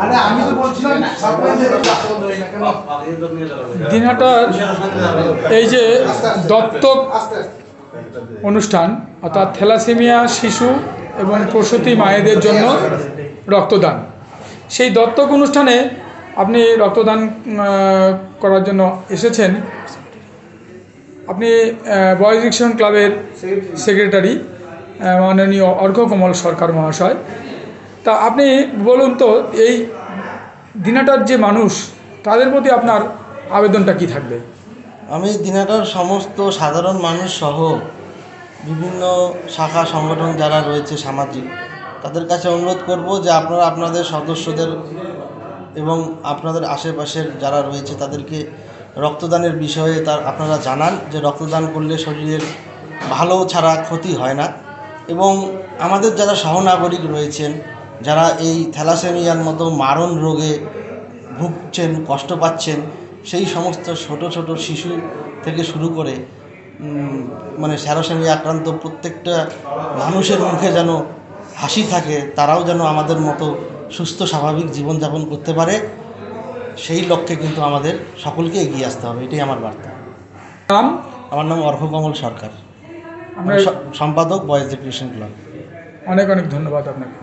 আরে এই যে দত্তক অনুষ্ঠান অর্থাৎ থ্যালাসেমিয়া শিশু এবং প্রসূতি মায়েদের জন্য রক্তদান। সেই দত্তক অনুষ্ঠানে আপনি রক্তদান করার জন্য এসেছেন। আপনি বয়েজ রিকশন ক্লাবের সেক্রেটারি মাননীয় অর্ঘ্যকমল সরকার মহাশয়। তা আপনি বলুন তো, এই দিনাটার যে মানুষ, তাদের প্রতি আপনার আবেদনটা কি থাকবে? আমি দিনাটার সমস্ত সাধারণ মানুষ সহ বিভিন্ন শাখা সংগঠন যারা রয়েছে সামাজিক তাদের কাছে অনুরোধ করব যে আপনারা আপনাদের সদস্যদের এবং আপনাদের আশেপাশের যারা রয়েছে তাদেরকে রক্তদানের বিষয়ে তার আপনারা জানান যে রক্তদান করলে শরীরের ভালো ছাড়া ক্ষতি হয় না। এবং আমাদের যারা সহনাগরিক রয়েছেন, যারা এই থ্যালাসেমিয়ার মতো মারণ রোগে ভুগছেন, কষ্ট পাচ্ছেন, সেই সমস্ত ছোট ছোট শিশু থেকে শুরু করে মানে স্যারোসেমি আক্রান্ত প্রত্যেকটা মানুষের মুখে যেন হাসি থাকে তারাও যেন আমাদের মতো সুস্থ স্বাভাবিক জীবনযাপন করতে পারে সেই লক্ষ্যে কিন্তু আমাদের সকলকে এগিয়ে আসতে হবে এটাই আমার বার্তা। নাম? আমার নাম অর্ঘকমল সরকার। সম্পাদক বয়েজ ডিপ্রেশন ক্লাব। অনেক অনেক ধন্যবাদ আপনাকে।